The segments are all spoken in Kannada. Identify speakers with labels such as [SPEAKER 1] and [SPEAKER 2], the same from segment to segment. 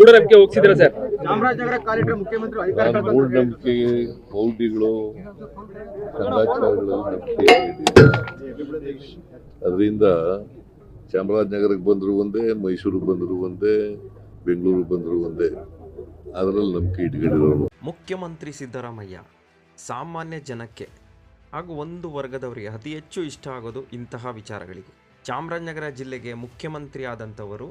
[SPEAKER 1] ಮೂಢನಂಬಿಕೆ ಹೋಗ್ಸಿದ್ರ ಸರ್?
[SPEAKER 2] ಚಾಮರಾಜನಗರ ಕಾಲಿಟ್ರೆ ಮುಖ್ಯಮಂತ್ರಿ ಅಧಿಕಾರ
[SPEAKER 3] ನಾನು
[SPEAKER 2] ಕಳ್ಕೊಂಡ್ರು.
[SPEAKER 3] ಮೂಢನಂಬಿಕೆ ಕೌಡಿಗಳು ಕಂದಾಚಾರಗಳು ನಂಬಿಕೆ ಅದರಿಂದ ಚಾಮರಾಜನಗರಕ್ಕೆ ಬಂದರೂ ಒಂದೇ ಮೈಸೂರಿಗೆ ಬಂದರೂ ಒಂದೇ ಬೆಂಗಳೂರಿಗೆ ಬಂದರೂ ಒಂದೇ. ಅದರಲ್ಲಿ ನಂಬಿಕೆ ಇಟ್ಕೊಂಡಿರೋರು.
[SPEAKER 4] ಮುಖ್ಯಮಂತ್ರಿ ಸಿದ್ದರಾಮಯ್ಯ ಸಾಮಾನ್ಯ ಜನಕ್ಕೆ ಹಾಗೂ ಒಂದು ವರ್ಗದವರಿಗೆ ಅತಿ ಹೆಚ್ಚು ಇಷ್ಟ ಆಗೋದು ಇಂತಹ ವಿಚಾರಗಳಿಗೆ. ಚಾಮರಾಜನಗರ ಜಿಲ್ಲೆಗೆ ಮುಖ್ಯಮಂತ್ರಿ ಆದಂಥವರು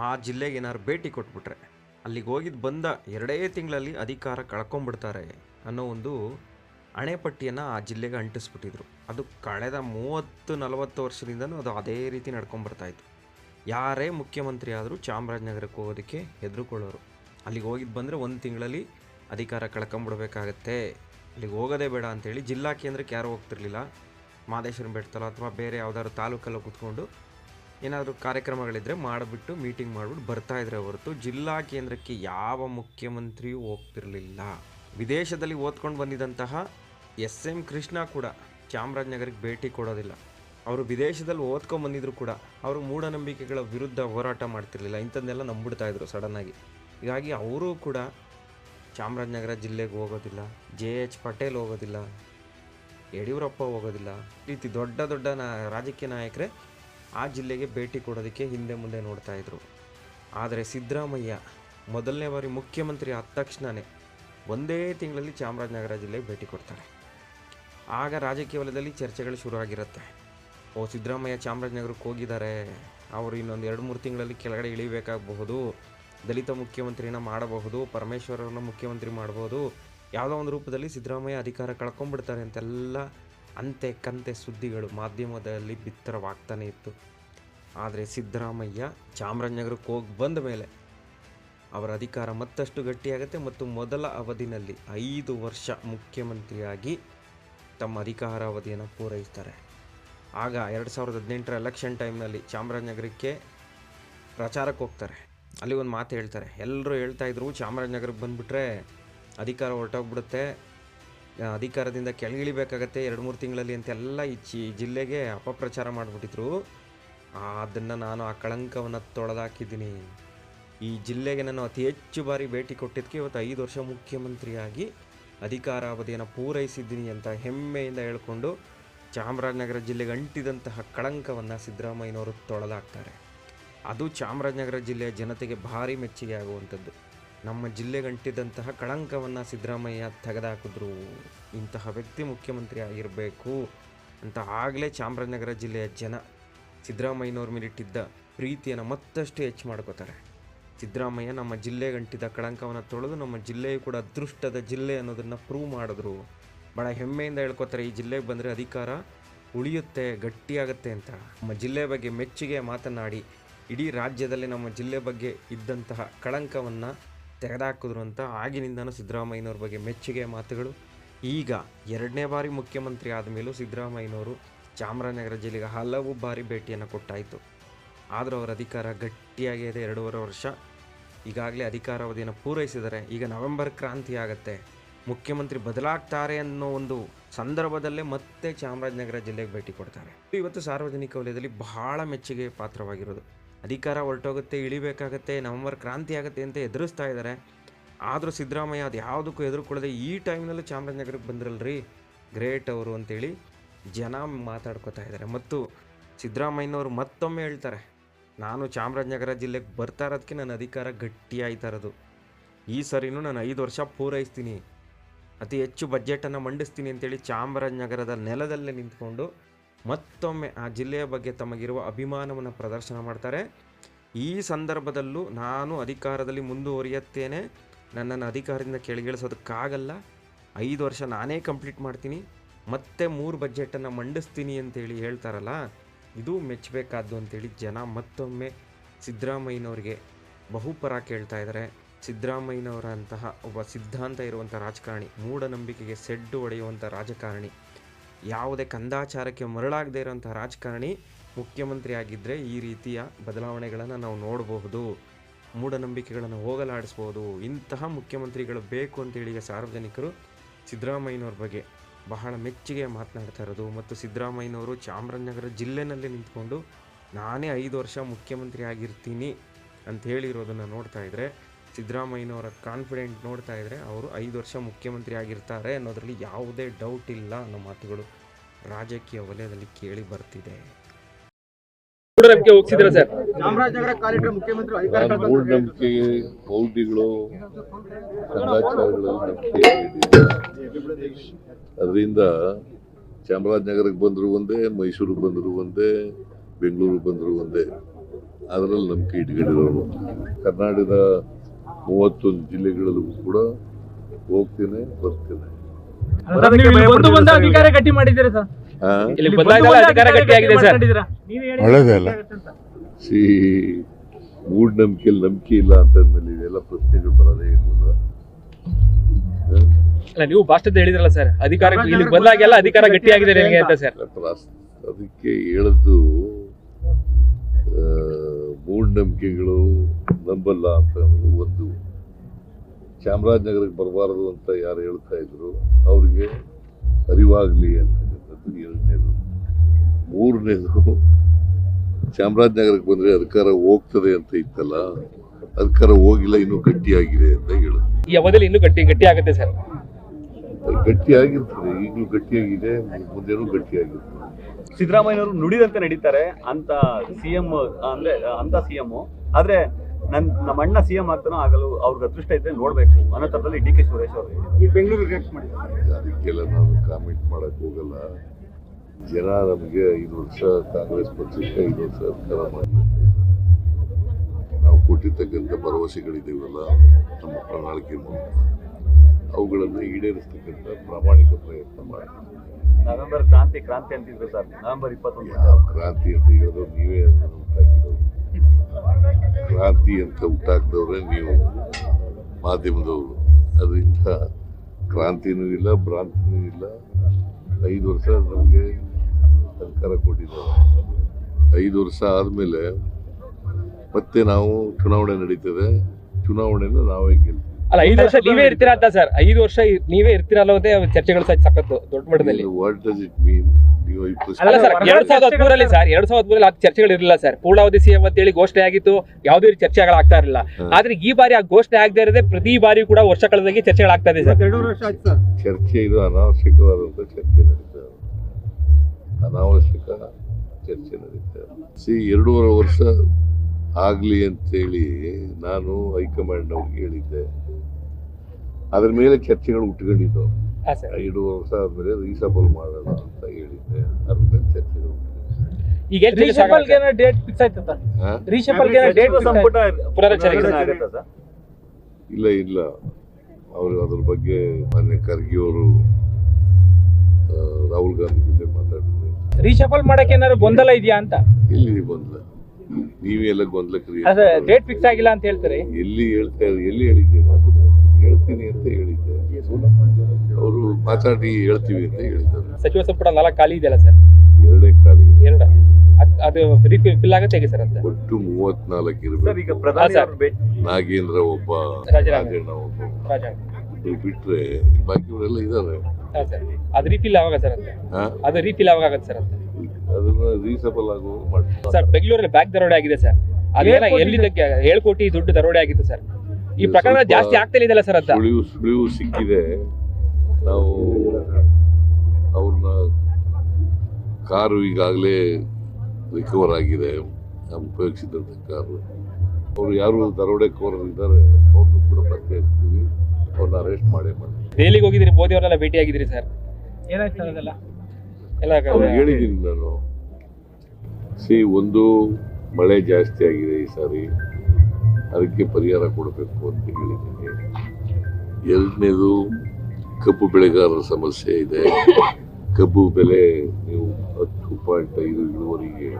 [SPEAKER 4] ಆ ಜಿಲ್ಲೆಗೆ ಏನಾದ್ರು ಭೇಟಿ ಕೊಟ್ಬಿಟ್ರೆ, ಅಲ್ಲಿಗೆ ಹೋಗಿದ್ದು ಬಂದ ಎರಡೇ ತಿಂಗಳಲ್ಲಿ ಅಧಿಕಾರ ಕಳ್ಕೊಂಡ್ಬಿಡ್ತಾರೆ ಅನ್ನೋ ಒಂದು ಅಣೆಪಟ್ಟಿಯನ್ನು ಆ ಜಿಲ್ಲೆಗೆ ಅಂಟಿಸ್ಬಿಟ್ಟಿದ್ರು. ಅದು ಕಳೆದ ಮೂವತ್ತು ನಲವತ್ತು ವರ್ಷದಿಂದನೂ ಅದು ಅದೇ ರೀತಿ ನಡ್ಕೊಂಡ್ಬರ್ತಾ ಇತ್ತು. ಯಾರೇ ಮುಖ್ಯಮಂತ್ರಿ ಆದರೂ ಚಾಮರಾಜನಗರಕ್ಕೆ ಹೋಗೋದಕ್ಕೆ ಹೆದರುಕೊಳ್ಳೋರು. ಅಲ್ಲಿಗೆ ಹೋಗಿದ್ದು ಬಂದರೆ ಒಂದು ತಿಂಗಳಲ್ಲಿ ಅಧಿಕಾರ ಕಳ್ಕೊಂಬಿಡ್ಬೇಕಾಗತ್ತೆ. ಅಲ್ಲಿಗೆ ಹೋಗೋದೇ ಬೇಡ ಅಂತೇಳಿ ಜಿಲ್ಲಾ ಕೇಂದ್ರಕ್ಕೆ ಯಾರೂ ಹೋಗ್ತಿರ್ಲಿಲ್ಲ. ಮಾದೇಶ್ವರನ ಬೆಟ್ಟದಲ್ಲ ಅಥವಾ ಬೇರೆ ಯಾವ್ದಾದ್ರು ತಾಲೂಕಲ್ಲೋ ಕೂತ್ಕೊಂಡು ಏನಾದರೂ ಕಾರ್ಯಕ್ರಮಗಳಿದ್ದರೆ ಮಾಡಿಬಿಟ್ಟು ಮೀಟಿಂಗ್ ಮಾಡಿಬಿಟ್ಟು ಬರ್ತಾ ಇದ್ರೆ ಹೊರತು ಜಿಲ್ಲಾ ಕೇಂದ್ರಕ್ಕೆ ಯಾವ ಮುಖ್ಯಮಂತ್ರಿಯೂ ಹೋಗ್ತಿರಲಿಲ್ಲ. ವಿದೇಶದಲ್ಲಿ ಓದ್ಕೊಂಡು ಬಂದಿದ್ದಂತಹ ಎಸ್ ಎಂ ಕೃಷ್ಣ ಕೂಡ ಚಾಮರಾಜನಗರಕ್ಕೆ ಭೇಟಿ ಕೊಡೋದಿಲ್ಲ. ಅವರು ವಿದೇಶದಲ್ಲಿ ಓದ್ಕೊಂಡು ಬಂದಿದ್ರು ಕೂಡ ಅವರು ಮೂಢನಂಬಿಕೆಗಳ ವಿರುದ್ಧ ಹೋರಾಟ ಮಾಡ್ತಿರಲಿಲ್ಲ. ಇಂಥದ್ದೆಲ್ಲ ನಂಬಿಡ್ತಾ ಇದ್ರು ಸಡನ್ನಾಗಿ ಹೀಗಾಗಿ ಅವರು ಕೂಡ ಚಾಮರಾಜನಗರ ಜಿಲ್ಲೆಗೆ ಹೋಗೋದಿಲ್ಲ, ಜೆ ಎಚ್ ಪಟೇಲ್ ಹೋಗೋದಿಲ್ಲ, ಯಡಿಯೂರಪ್ಪ ಹೋಗೋದಿಲ್ಲ. ರೀತಿ ದೊಡ್ಡ ದೊಡ್ಡ ನಾ ರಾಜಕೀಯ ನಾಯಕರೇ ಆ ಜಿಲ್ಲೆಗೆ ಭೇಟಿ ಕೊಡೋದಕ್ಕೆ ಹಿಂದೆ ಮುಂದೆ ನೋಡ್ತಾ ಇದ್ರು. ಆದರೆ ಸಿದ್ದರಾಮಯ್ಯ ಮೊದಲನೇ ಬಾರಿ ಮುಖ್ಯಮಂತ್ರಿ ಆದ ತಕ್ಷಣವೇ ಒಂದೇ ತಿಂಗಳಲ್ಲಿ ಚಾಮರಾಜನಗರ ಜಿಲ್ಲೆಗೆ ಭೇಟಿ ಕೊಡ್ತಾರೆ. ಆಗ ರಾಜಕೀಯ ವಲಯದಲ್ಲಿ ಚರ್ಚೆಗಳು ಶುರುವಾಗಿರುತ್ತೆ. ಓ, ಸಿದ್ದರಾಮಯ್ಯ ಚಾಮರಾಜನಗರಕ್ಕೆ ಹೋಗಿದ್ದಾರೆ. ಅವರು ಇನ್ನೊಂದು ಎರಡು ಮೂರು ತಿಂಗಳಲ್ಲಿ ಕೆಳಗಡೆ ಇಳಿಬೇಕಾಗಬಹುದು. ದಲಿತ ಮುಖ್ಯಮಂತ್ರಿನ ಮಾಡಬಹುದು. ಪರಮೇಶ್ವರನ ಮುಖ್ಯಮಂತ್ರಿ ಮಾಡಬಹುದು. ಯಾವುದೋ ಒಂದು ರೂಪದಲ್ಲಿ ಸಿದ್ದರಾಮಯ್ಯ ಅಧಿಕಾರ ಕಳ್ಕೊಂಡ್ಬಿಡ್ತಾರೆ ಅಂತೆಲ್ಲ ಅಂತೆ ಕಂತೆ ಸುದ್ದಿಗಳು ಮಾಧ್ಯಮದಲ್ಲಿ ಬಿತ್ತರವಾಗ್ತಾನೆ ಇತ್ತು. ಆದರೆ ಸಿದ್ದರಾಮಯ್ಯ ಚಾಮರಾಜನಗರಕ್ಕೆ ಹೋಗಿ ಬಂದ ಮೇಲೆ ಅವರ ಅಧಿಕಾರ ಮತ್ತಷ್ಟು ಗಟ್ಟಿಯಾಗುತ್ತೆ ಮತ್ತು ಮೊದಲ ಅವಧಿನಲ್ಲಿ ಐದು ವರ್ಷ ಮುಖ್ಯಮಂತ್ರಿಯಾಗಿ ತಮ್ಮ ಅಧಿಕಾರಾವಧಿಯನ್ನು ಪೂರೈಸ್ತಾರೆ. ಆಗ ಎರಡು ಸಾವಿರದ ಹದಿನೆಂಟರ ಎಲೆಕ್ಷನ್ ಟೈಮ್ನಲ್ಲಿ ಚಾಮರಾಜನಗರಕ್ಕೆ ಪ್ರಚಾರಕ್ಕೆ ಹೋಗ್ತಾರೆ. ಅಲ್ಲಿ ಒಂದು ಮಾತು ಹೇಳ್ತಾರೆ. ಎಲ್ಲರೂ ಹೇಳ್ತಾ ಇದ್ರು, ಚಾಮರಾಜನಗರಕ್ಕೆ ಬಂದುಬಿಟ್ರೆ ಅಧಿಕಾರ ಹೊರಟೋಗ್ಬಿಡುತ್ತೆ. ಅಧಿಕಾರದಿಂದ ಕೆಳಗಿಳಿಬೇಕಾಗತ್ತೆ ಎರಡು ಮೂರು ತಿಂಗಳಲ್ಲಿ ಅಂತೆಲ್ಲ ಈ ಜಿಲ್ಲೆಗೆ ಅಪಪ್ರಚಾರ ಮಾಡಿಬಿಟ್ಟಿದ್ರು. ಅದನ್ನು ನಾನು ಆ ಕಳಂಕವನ್ನು ತೊಳೆದಾಕಿದ್ದೀನಿ. ಈ ಜಿಲ್ಲೆಗೆ ನಾನು ಅತಿ ಹೆಚ್ಚು ಬಾರಿ ಭೇಟಿ ಕೊಟ್ಟಿದ್ದಕ್ಕೆ ಇವತ್ತು ಐದು ವರ್ಷ ಮುಖ್ಯಮಂತ್ರಿಯಾಗಿ ಅಧಿಕಾರಾವಧಿಯನ್ನು ಪೂರೈಸಿದ್ದೀನಿ ಅಂತ ಹೆಮ್ಮೆಯಿಂದ ಹೇಳ್ಕೊಂಡು ಚಾಮರಾಜನಗರ ಜಿಲ್ಲೆಗೆ ಅಂಟಿದಂತಹ ಕಳಂಕವನ್ನು ಸಿದ್ದರಾಮಯ್ಯನವರು ತೊಳೆದಾಕ್ತಾರೆ. ಅದು ಚಾಮರಾಜನಗರ ಜಿಲ್ಲೆಯ ಜನತೆಗೆ ಭಾರಿ ಮೆಚ್ಚುಗೆ ಆಗುವಂಥದ್ದು. ನಮ್ಮ ಜಿಲ್ಲೆಗಂಟಿದ್ದಂತಹ ಕಳಂಕವನ್ನು ಸಿದ್ದರಾಮಯ್ಯ ತೆಗೆದುಹಾಕಿದ್ರು ಇಂತಹ ವ್ಯಕ್ತಿ ಮುಖ್ಯಮಂತ್ರಿ ಆಗಿರಬೇಕು ಅಂತ ಆಗಲೇ ಚಾಮರಾಜನಗರ ಜಿಲ್ಲೆಯ ಜನ ಸಿದ್ದರಾಮಯ್ಯನವ್ರ ಮೇಲಿಟ್ಟಿದ್ದ ಪ್ರೀತಿಯನ್ನು ಮತ್ತಷ್ಟು ಹೆಚ್ಚು ಮಾಡ್ಕೋತಾರೆ. ಸಿದ್ದರಾಮಯ್ಯ ನಮ್ಮ ಜಿಲ್ಲೆಗಂಟಿದ ಕಳಂಕವನ್ನು ತೊಳೆದು ನಮ್ಮ ಜಿಲ್ಲೆಯು ಕೂಡ ಅದೃಷ್ಟದ ಜಿಲ್ಲೆ ಅನ್ನೋದನ್ನು ಪ್ರೂವ್ ಮಾಡಿದ್ರು. ಭಾಳ ಹೆಮ್ಮೆಯಿಂದ ಹೇಳ್ಕೊತಾರೆ, ಈ ಜಿಲ್ಲೆಗೆ ಬಂದರೆ ಅಧಿಕಾರ ಉಳಿಯುತ್ತೆ, ಗಟ್ಟಿಯಾಗುತ್ತೆ ಅಂತ. ನಮ್ಮ ಜಿಲ್ಲೆ ಬಗ್ಗೆ ಮೆಚ್ಚುಗೆ ಮಾತನಾಡಿ, ಇಡೀ ರಾಜ್ಯದಲ್ಲಿ ನಮ್ಮ ಜಿಲ್ಲೆ ಬಗ್ಗೆ ಇದ್ದಂತಹ ಕಳಂಕವನ್ನು ತೆಗೆದುಹಾಕಿದ್ರು ಅಂತ ಆಗಿನಿಂದನೂ ಸಿದ್ದರಾಮಯ್ಯನವ್ರ ಬಗ್ಗೆ ಮೆಚ್ಚುಗೆ ಮಾತುಗಳು. ಈಗ ಎರಡನೇ ಬಾರಿ ಮುಖ್ಯಮಂತ್ರಿ ಆದಮೇಲೂ ಸಿದ್ದರಾಮಯ್ಯನವರು ಚಾಮರಾಜನಗರ ಜಿಲ್ಲೆಗೆ ಹಲವು ಬಾರಿ ಭೇಟಿಯನ್ನು ಕೊಟ್ಟಾಯಿತು. ಆದರೂ ಅವರ ಅಧಿಕಾರ ಗಟ್ಟಿಯಾಗಿ ಇದೆ ಎರಡೂವರೆ ವರ್ಷ. ಈಗಾಗಲೇ ಅಧಿಕಾರಾವಧಿಯನ್ನು ಪೂರೈಸಿದರೆ ಈಗ ನವೆಂಬರ್ ಕ್ರಾಂತಿ ಆಗುತ್ತೆ. ಮುಖ್ಯಮಂತ್ರಿ ಬದಲಾಗ್ತಾರೆ ಅನ್ನೋ ಒಂದು ಸಂದರ್ಭದಲ್ಲೇ ಮತ್ತೆ ಚಾಮರಾಜನಗರ ಜಿಲ್ಲೆಗೆ ಭೇಟಿ ಕೊಡ್ತಾರೆ. ಇವತ್ತು ಸಾರ್ವಜನಿಕ ವಲಯದಲ್ಲಿ ಬಹಳ ಮೆಚ್ಚುಗೆ ಪಾತ್ರವಾಗಿರೋದು. ಅಧಿಕಾರ ಹೊರಟೋಗುತ್ತೆ, ಇಳಿಬೇಕಾಗತ್ತೆ, ನವಂಬರ್ ಕ್ರಾಂತಿ ಆಗುತ್ತೆ ಅಂತ ಎದುರಿಸ್ತಾ ಇದ್ದಾರೆ. ಆದರೂ ಸಿದ್ದರಾಮಯ್ಯ ಅದು ಯಾವುದಕ್ಕೂ ಎದುರುಕೊಳ್ಳದೆ ಈ ಟೈಮ್ನಲ್ಲೂ ಚಾಮರಾಜನಗರಕ್ಕೆ ಬಂದ್ರಲ್ರಿ? ಗ್ರೇಟ್ ಅವರು ಅಂತೇಳಿ ಜನ ಮಾತಾಡ್ಕೋತಾ ಇದ್ದಾರೆ. ಮತ್ತು ಸಿದ್ದರಾಮಯ್ಯನವರು ಮತ್ತೊಮ್ಮೆ ಹೇಳ್ತಾರೆ, ನಾನು ಚಾಮರಾಜನಗರ ಜಿಲ್ಲೆಗೆ ಬರ್ತಾ ಇರೋದಕ್ಕೆ ನನ್ನ ಅಧಿಕಾರ ಗಟ್ಟಿಯಾಯ್ತಾ ಇರೋದು. ಈ ಸರಿನೂ ನಾನು ಐದು ವರ್ಷ ಪೂರೈಸ್ತೀನಿ. ಅತಿ ಹೆಚ್ಚು ಬಜೆಟನ್ನು ಮಂಡಿಸ್ತೀನಿ ಅಂತೇಳಿ ಚಾಮರಾಜನಗರದ ನೆಲದಲ್ಲೇ ನಿಂತ್ಕೊಂಡು ಮತ್ತೊಮ್ಮೆ ಆ ಜಿಲ್ಲೆಯ ಬಗ್ಗೆ ತಮಗಿರುವ ಅಭಿಮಾನವನ್ನು ಪ್ರದರ್ಶನ ಮಾಡ್ತಾರೆ. ಈ ಸಂದರ್ಭದಲ್ಲೂ ನಾನು ಅಧಿಕಾರದಲ್ಲಿ ಮುಂದುವರಿಯುತ್ತೇನೆ. ನನ್ನನ್ನು ಅಧಿಕಾರದಿಂದ ಕೆಳಗಿಳಿಸೋದಕ್ಕಾಗಲ್ಲ. ಐದು ವರ್ಷ ನಾನೇ ಕಂಪ್ಲೀಟ್ ಮಾಡ್ತೀನಿ. ಮತ್ತೆ ಮೂರು ಬಜೆಟನ್ನು ಮಂಡಿಸ್ತೀನಿ ಅಂತೇಳಿ ಹೇಳ್ತಾರಲ್ಲ, ಇದು ಮೆಚ್ಚಬೇಕಾದ್ದು ಅಂತೇಳಿ ಜನ ಮತ್ತೊಮ್ಮೆ ಸಿದ್ದರಾಮಯ್ಯನವರಿಗೆ ಬಹುಪರ ಕೇಳ್ತಾ ಇದ್ದಾರೆ. ಸಿದ್ದರಾಮಯ್ಯನವರಂತಹ ಒಬ್ಬ ಸಿದ್ಧಾಂತ ಇರುವಂಥ ರಾಜಕಾರಣಿ, ಮೂಢನಂಬಿಕೆಗೆ ಸೆಡ್ಡು ಹೊಡೆಯುವಂಥ ರಾಜಕಾರಣಿ. ಯಾವುದೇ ಕಂದಾಚಾರಕ್ಕೆ ಮರಳಾಗದೇ ಇರೋಂಥ ರಾಜಕಾರಣಿ ಮುಖ್ಯಮಂತ್ರಿ ಆಗಿದ್ದರೆ ಈ ರೀತಿಯ ಬದಲಾವಣೆಗಳನ್ನು ನಾವು ನೋಡಬಹುದು, ಮೂಢನಂಬಿಕೆಗಳನ್ನು ಹೋಗಲಾಡಿಸ್ಬೋದು. ಇಂತಹ ಮುಖ್ಯಮಂತ್ರಿಗಳು ಬೇಕು ಅಂತೇಳಿ ಈಗ ಸಾರ್ವಜನಿಕರು ಸಿದ್ದರಾಮಯ್ಯನವ್ರ ಬಗ್ಗೆ ಬಹಳ ಮೆಚ್ಚುಗೆ ಮಾತನಾಡ್ತಾ ಇರೋದು. ಮತ್ತು ಸಿದ್ದರಾಮಯ್ಯನವರು ಚಾಮರಾಜನಗರ ಜಿಲ್ಲೆನಲ್ಲಿ ನಿಂತ್ಕೊಂಡು ನಾನೇ ಐದು ವರ್ಷ ಮುಖ್ಯಮಂತ್ರಿ ಆಗಿರ್ತೀನಿ ಅಂತ ಹೇಳಿರೋದನ್ನು ನೋಡ್ತಾ ಇದ್ದರೆ ಸಿದ್ದರಾಮಯ್ಯನವರ ಕಾನ್ಫಿಡೆಂಟ್ ನೋಡ್ತಾ ಇದ್ದರೆ ಅವರು ಐದು ವರ್ಷ ಮುಖ್ಯಮಂತ್ರಿ ಆಗಿರ್ತಾರೆ ಅನ್ನೋದರಲ್ಲಿ ಯಾವುದೇ ಡೌಟ್ ಇಲ್ಲ ಅನ್ನೋ ಮಾತುಗಳು ರಾಜಕೀಯ ವಲಯದಲ್ಲಿ ಕೇಳಿ ಬರ್ತಿದೆ.
[SPEAKER 2] ಚಾಮರಾಜನಗರ ಮುಖ್ಯಮಂತ್ರಿ
[SPEAKER 3] ಮೂಢನಂಬಿಕೆ ನಂಬಿಕೆ ಅದರಿಂದ ಚಾಮರಾಜನಗರಕ್ಕೆ ಬಂದರೂ ಒಂದೇ ಮೈಸೂರಿಗೆ ಬಂದರೂ ಒಂದೇ ಬೆಂಗಳೂರಿಗೆ ಬಂದರೂ ಒಂದೇ. ಅದರಲ್ಲಿ ನಂಬಿಕೆ ಇಟ್ಕೊಂಡಿರೋರು. ಕರ್ನಾಟಕದ ಮೂವತ್ತೊಂದು ಜಿಲ್ಲೆಗಳಲ್ಲೂ ಕೂಡ ಹೋಗ್ತೇನೆ ಬರ್ತೇನೆ
[SPEAKER 1] ಒಳ್ಳೇದಲ್ಲ ನೀವು ಇಲ್ಲಿ ಬಂದು ಬಂದು ಅಧಿಕಾರ ಗಟ್ಟಿ ಮಾಡಿದ್ದೀರಾ ಸರ್ ಇಲ್ಲಿ ಬಂದಾಗೆಲ್ಲ ಅಧಿಕಾರ ಗಟ್ಟಿ ಆಗಿದೆ ಸರ್
[SPEAKER 5] ಒಳ್ಳೇದೇ ಅಲ್ಲ
[SPEAKER 3] ಸಿ ಮೂಢನಂಬಿಕೆಯಲ್ಲಿ ನಂಬಿಕೆ ಇಲ್ಲ ಅಂತಂದ್ಮೇಲೆ ಇದೆಲ್ಲ ಪ್ರಶ್ನೆಗಳು ಬರೋದೇ ಇರ್ಬೋದು
[SPEAKER 1] ಅಲ್ಲ ನೀವು ಭಾಷಣದ ಹೇಳಿದ್ರಲ್ಲ ಸರ್ ಅಧಿಕಾರ ಇಲ್ಲಿ ಬಂದಾಗೆಲ್ಲ ಅಧಿಕಾರ ಗಟ್ಟಿ ಆಗಿದೆ ನಿಮಗೆ ಅಂತ ಸರ್
[SPEAKER 3] ಅದಕ್ಕೆ ಹೇಳದ್ದು ಮೂಢನಂಬಿಕೆಗಳು ನಂಬಲ್ಲ ಅಂತ ಅನ್ನೋದು ಒಂದು ಚಾಮರಾಜನಗರಕ್ಕೆ ಬರಬಾರದು ಅಂತ ಯಾರು ಹೇಳ್ತಾ ಇದ್ರು ಅವ್ರಿಗೆ ಅರಿವಾಗಲಿ ಅಂತಕ್ಕಂಥದ್ದು ಎರಡನೇದು. ಮೂರನೇದು ಚಾಮರಾಜನಗರಕ್ಕೆ ಬಂದರೆ ಅಧಿಕಾರ ಹೋಗ್ತದೆ ಅಂತ ಇತ್ತಲ್ಲ ಅಧಿಕಾರ ಹೋಗಿಲ್ಲ ಇನ್ನೂ ಗಟ್ಟಿಯಾಗಿದೆ ಅಂತ ಹೇಳಿದ್ರು
[SPEAKER 1] ಈ ಅವಧಿಯಲ್ಲಿ ಇನ್ನೂ ಗಟ್ಟಿ ಗಟ್ಟಿ ಆಗುತ್ತೆ ಸರ್
[SPEAKER 3] ಗಟ್ಟಿಯಾಗಿರ್ತದೆ ಈಗಲೂ ಗಟ್ಟಿಯಾಗಿದೆ ಮುಂದೆನೂ ಗಟ್ಟಿಯಾಗಿರ್ತದೆ.
[SPEAKER 6] ಸಿದ್ದರಾಮಯ್ಯನವರು ನುಡಿದಂತೆ ನಡೀತಾರೆ ಅಂತ ಸಿಎಂ ಅಂದ್ರೆ ಅಂತ ಸಿಎಂ. ಆದ್ರೆ ನನ್ ನಮ್ಮ ಅಣ್ಣ ಸಿಎಂ ಆಗ್ತಾನೋ ಆಗಲು ಅವ್ರಿಗೆ ಅದೃಷ್ಟ ಇದ್ರೆ ನೋಡ್ಬೇಕು. ಅನ್ನೋ ತರದಲ್ಲಿ ಡಿ ಕೆ ಸುರೇಶ್ ಅವರು.
[SPEAKER 2] ಈ ರಿಯಾಕ್ಟ್ ಮಾಡಿ
[SPEAKER 3] ಅದಕ್ಕೆಲ್ಲ ನಾನು ಕಾಮೆಂಟ್ ಮಾಡಕ್ ಹೋಗಲ್ಲ. ಜನ ನಮಗೆ ಐದು ವರ್ಷ ಕಾಂಗ್ರೆಸ್ ಪಕ್ಷಕ್ಕೆ ಐದು ವರ್ಷ ಅಧಿಕಾರ ಮಾಡಿ. ನಾವು ಕೊಟ್ಟಿರ್ತಕ್ಕಂಥ ಭರವಸೆಗಳಿದ್ದೀವಲ್ಲ ನಮ್ಮ ಪ್ರಣಾಳಿಕೆ ಮೂಲಕ. ಅವುಗಳನ್ನು ಈಡೇರಿಸ್ತಕ್ಕಂಥ ಪ್ರಾಮಾಣಿಕ ಪ್ರಯತ್ನ ಮಾಡಿ.
[SPEAKER 6] ನವೆಂಬರ್ ಕ್ರಾಂತಿ ಕ್ರಾಂತಿ ಅಂತಿದ್ರು ಸರ್. ನವೆಂಬರ್ ಇಪ್ಪತ್ತೊಂದು.
[SPEAKER 3] ಕ್ರಾಂತಿ ಅಂತ ಹೇಳೋದು ನೀವೇ ಹುಟ್ಟಾಕಿದವರು ಕ್ರಾಂತಿ ಅಂತ ಹುಟ್ಟಾಕಿದವ್ರೆ ನೀವು ಮಾಧ್ಯಮದವರು. ಅದರಿಂದ ಕ್ರಾಂತಿನೂ ಇಲ್ಲ ಭ್ರಾಂತಿನೂ ಇಲ್ಲ. ಐದು ವರ್ಷ ನಮಗೆ ಸರ್ಕಾರ ಕೊಟ್ಟಿದ್ದಾರೆ. ಐದು ವರ್ಷ ಆದಮೇಲೆ ಮತ್ತೆ ನಾವು ಚುನಾವಣೆ ನಡೀತದೆ. ಚುನಾವಣೆನ ನಾವೇ ಗೆಲ್ತೀವಿ.
[SPEAKER 1] ಅಲ್ಲ ಐದು ವರ್ಷ ನೀವೇ ಇರ್ತೀರಾ ಅಂತ ಸರ್. ಐದು ವರ್ಷ ನೀವೇ ಇರ್ತೀರಾ ಅನ್ನೋದೇ ಚರ್ಚೆಗಳು ಸಹ ಸಖತ್ತು ದೊಡ್ಡ ಮಟ್ಟದಲ್ಲಿ.
[SPEAKER 3] ವಾಟ್ ಡಸ್ ಇಟ್ ಮೀನ್ ನೀವು ಈ ಪ್ರಶ್ನೆ-
[SPEAKER 1] ಅಲ್ಲ ಸರ್ ಎರಡ್ ಸಾವಿರದ ಹದಿಮೂರಲ್ಲಿ ಸರ್ ಎರಡ್ ಸಾವಿರದ ಹದಿಮೂರಲ್ಲಿ ಆ ಚರ್ಚೆಗಳು ಇರಲಿಲ್ಲ ಸರ್. ಪೂರ್ಣಾವಧಿ ಸಿಎಂ ಅಂತೇಳಿ ಘೋಷಣೆ ಆಗಿತ್ತು ಯಾವುದೇ ರೀತಿ ಚರ್ಚೆಗಳಾಗ್ತಾ ಇರಲಿಲ್ಲ. ಆದ್ರೆ ಈ ಬಾರಿ ಆ ಘೋಷಣೆ ಆಗದೆ ಇರದೆ ಪ್ರತಿ ಬಾರಿ ಕೂಡ ವರ್ಷ ಕಳೆದಾಗಿ ಚರ್ಚೆಗಳು ಆಗ್ತಾ ಇದೆ ಸರ್.
[SPEAKER 2] ಎರಡೂವರೆ ವರ್ಷ ಆಯ್ತು ಸರ್.
[SPEAKER 3] ಚರ್ಚೆ ಇದು ಅನಾವಶ್ಯಕವಾದಂತ ಚರ್ಚೆ ನಡೀತಾ ಇದೆ. ಅನಾವಶ್ಯಕ ಚರ್ಚೆ ನಡೀತಾ ಇದೆ. ಸಿ ಎರಡೂವರೆ ವರ್ಷ ಆಗಲಿ ಅಂತೇಳಿ ನಾನು ಹೈಕಮಾಂಡ್ ಅವ್ರಿಗೆ ಹೇಳಿದ್ದೆ. ಅದ್ರ ಮೇಲೆ ಚರ್ಚೆಗಳು ಉಟ್ಕೊಂಡಿದ್ದು ಎರಡು ವರ್ಷ ಆದ್ಮೇಲೆ ರೀಸಬಲ್ ಮಾಡೋಣ ಅಂತ ಹೇಳಿದ್ದೆ. ಅದ್ರ ಮೇಲೆ ಚರ್ಚೆಗಳು.
[SPEAKER 1] ಈಗ?
[SPEAKER 7] ಡೇಟ್ ಫಿಕ್ಸ್ ಡೇಟ್
[SPEAKER 6] ಸಂಪುಟ
[SPEAKER 3] ಇಲ್ಲ ಇಲ್ಲ. ಅವರು ಅದ್ರ ಬಗ್ಗೆ ಮಾನ್ಯ ಖರ್ಗೆ ಅವರು ರಾಹುಲ್ ಗಾಂಧಿ ಜೊತೆ ಮಾತಾಡಿದ್ರು.
[SPEAKER 7] ರೀಶಫಲ್ ಮಾಡಕ್ಕೆ ಏನಾದ್ರು ಗೊಂದಲ ಇದೆಯಾ ಅಂತ?
[SPEAKER 3] ಇಲ್ಲಿ ಗೊಂದಲ? ನೀವೇ ಎಲ್ಲ ಗೊಂದಲ
[SPEAKER 7] ಡೇಟ್ ಫಿಕ್ಸ್ ಆಗಿಲ್ಲ ಅಂತ ಹೇಳ್ತಾರೆ.
[SPEAKER 3] ಎಲ್ಲಿ ಹೇಳ್ತಾ ಎಲ್ಲಿ ಹೇಳಿದ್ದೆ ನಾನು ಹೇಳ್ತೀನಿ ಅಂತ ಹೇಳಿದ್ದೆ. ಅವರು ಮಾತಾಡಿ ಹೇಳ್ತೀವಿ ಅಂತ ಹೇಳಿದ್ದಾರೆ.
[SPEAKER 1] ಸಚಿವ ಸಂಪುಟ ನಾಲ್ಕು ಖಾಲಿ ಇದೆಯಲ್ಲ ಸರ್?
[SPEAKER 3] ಎರಡೇ ಖಾಲಿ
[SPEAKER 1] ಎರಡ. ಅದ್- ಅದು ಫಿಲ್ ಆಗತ್ತೆ ಹೇಗೆ ಸರ್ ಅಂತ?
[SPEAKER 3] ಒಟ್ಟು ಮೂವತ್ನಾಲ್ಕು
[SPEAKER 6] ಸರ್
[SPEAKER 3] ಇರಬೇಕು.
[SPEAKER 6] ಈಗ ಪ್ರಧಾನಿ ಅವರು ಭೇಟಿ
[SPEAKER 3] ನಾಗೇಂದ್ರ ಒಬ್ಬ. ರಾಜಣ್ಣ ಒಬ್ಬ. ಬಿಟ್ರೆ ಬಾಕಿಯವರೆಲ್ಲ ಇದ್ದಾರೆ.
[SPEAKER 1] ಹಾ ಸರ್. ಅದು ರೀಫಿಲ್ ಯಾವಾಗ ಸರ್ ಅಂತ?
[SPEAKER 3] ಹಾ?
[SPEAKER 1] ಅದು ರೀಫಿಲ್ ಯಾವಾಗ ಆಗತ್ತೆ ಸರ್ ಅಂತ?
[SPEAKER 3] ಅದನ್ನ ರೀಸಬಲ್ ಆಗೋ
[SPEAKER 1] ಸರ್ ಬೆಂಗಳೂರಲ್ಲಿ ಬ್ಯಾಗ್ ದರೋಡೆ ಆಗಿದೆ ಸರ್. ಅದೇನ ಎಲ್ಲಿದ್ದಕ್ಕೆ ಏಳು ಕೋಟಿ ದುಡ್ಡು ದರೋಡೆ ಆಗಿತ್ತು ಸರ್. ಈ ಪ್ರಕರಣ ಜಾಸ್ತಿ ಆಗ್ತಾ ಇದೆಯಲ್ಲ ಸರ್ ಅಂತ
[SPEAKER 3] ಸುಳಿವು ಸುಳಿವು ಸಿಕ್ಕಿದೆ. ನಾವು ಅವ್ರನ್ನ ಕಾರು ಈಗಾಗಲೇ ರಿಕವರ್ ಆಗಿದೆ. ನಮ್ಮ ಉಪಯೋಗಿಸಿದಂಥ ಕಾರು. ಅವರು ಯಾರು ದರೋಡೆ ಇದ್ದಾರೆ ಅವ್ರನ್ನೂ ಕೂಡ ಪತ್ತೆ ಇರ್ತೀವಿ ಅವ್ರನ್ನ ಅರೆಸ್ಟ್ ಮಾಡೇ ಮಾಡಿ
[SPEAKER 1] ದೆಹಲಿಗೆ ಹೋಗಿದ್ದೀನಿ ಮೋದಿ ಅವರೆಲ್ಲ ಭೇಟಿ ಆಗಿದ್ದೀರಿ ಸರ್?
[SPEAKER 7] ಏನಾಯ್ತು ಸರ್ ಅದೆಲ್ಲ?
[SPEAKER 1] ಎಲ್ಲ
[SPEAKER 3] ಅವ್ರಿಗೆ ಹೇಳಿದ್ದೀನಿ ನಾನು. ಸಿ ಒಂದು ಮಳೆ ಜಾಸ್ತಿ ಆಗಿದೆ ಈ ಸಾರಿ. ಅದಕ್ಕೆ ಪರಿಹಾರ ಕೊಡಬೇಕು ಅಂತ ಹೇಳಿದ್ದೀನಿ. ಎರಡನೇದು, ಕಬ್ಬು ಬೆಳೆಗಾರರ ಸಮಸ್ಯೆ ಇದೆ. ಕಬ್ಬು ಬೆಲೆ ನೀವು ಹತ್ತು ಪಾಯಿಂಟ್ ಐದು ಇಳುವರಿಗೆ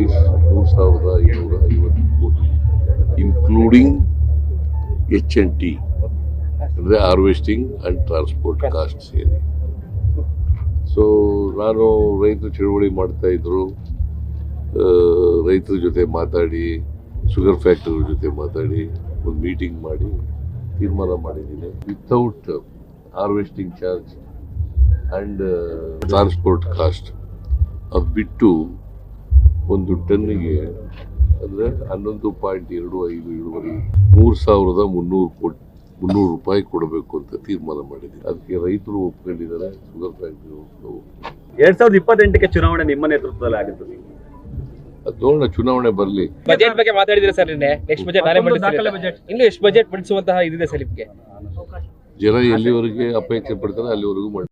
[SPEAKER 3] ಐದು ಮೂರು ಸಾವಿರದ ಐನೂರ ಐವತ್ತು ಕೋಟಿ ಇನ್ಕ್ಲೂಡಿಂಗ್ ಎಚ್ ಎನ್ ಟಿ ಅಂದರೆ ಹಾರ್ವೆಸ್ಟಿಂಗ್ ಆ್ಯಂಡ್ ಟ್ರಾನ್ಸ್ಪೋರ್ಟ್ ಕಾಸ್ಟ್ ಸೇರಿ. ಸೊ ನಾನು ರೈತರು ಚಳುವಳಿ ಮಾಡ್ತಾಯಿದ್ರು ರೈತರ ಜೊತೆ ಮಾತಾಡಿ ಶುಗರ್ ಫ್ಯಾಕ್ಟರಿ ಜೊತೆ ಮಾತಾಡಿ, ಒಂದು ಮೀಟಿಂಗ್ ಮಾಡಿ, ತೀರ್ಮಾನ ಮಾಡಿದ್ದೀನಿ. Without harvesting charge and transport cost ಅದು ಬಿಟ್ಟು ಒಂದು ಟನ್ನಿಗೆ ಅಂದರೆ ಹನ್ನೊಂದು ಪಾಯಿಂಟ್ ಎರಡು ಐದು ಇಳುವರಿ ಮೂರು ಸಾವಿರದ ಮುನ್ನೂರು ಕೋಟಿ, ಮುನ್ನೂರು ರೂಪಾಯಿ ಕೊಡಬೇಕು ಅಂತ ತೀರ್ಮಾನ ಮಾಡಿದ್ದೀನಿ. ಅದಕ್ಕೆ ರೈತರು ಒಪ್ಕೊಂಡಿದ್ದಾರೆ ಶುಗರ್ ಫ್ಯಾಕ್ಟರಿ
[SPEAKER 6] ಎರಡ್ ಸಾವಿರದ ಇಪ್ಪತ್ತೆಂಟಕ್ಕೆ ಚುನಾವಣೆ ನಿಮ್ಮ ನೇತೃತ್ವದಲ್ಲಿ ಆಗುತ್ತದೆ
[SPEAKER 3] ನೋಡೋಣ ಚುನಾವಣೆ ಬರಲಿ.
[SPEAKER 1] ಬಜೆಟ್ ಬಗ್ಗೆ ಮಾತಾಡಿದ್ರೆ ಸರ್ ನಿನ್ನೆ? ನೆಕ್ಸ್ಟ್ ಬಜೆಟ್ ನಾನೇ
[SPEAKER 7] ಬಜೆಟ್
[SPEAKER 1] ಇನ್ನು ಎಷ್ಟು ಬಜೆಟ್ ಮಂಡಿಸುವಂತಹ ಇದಿದೆ ಸರ್ ನಿಮಗೆ?
[SPEAKER 3] ಜನ ಎಲ್ಲಿವರೆಗೆ ಅಪೇಕ್ಷೆ ಪಡ್ತಾರೆ ಅಲ್ಲಿವರೆಗೂ ಮಾಡಿ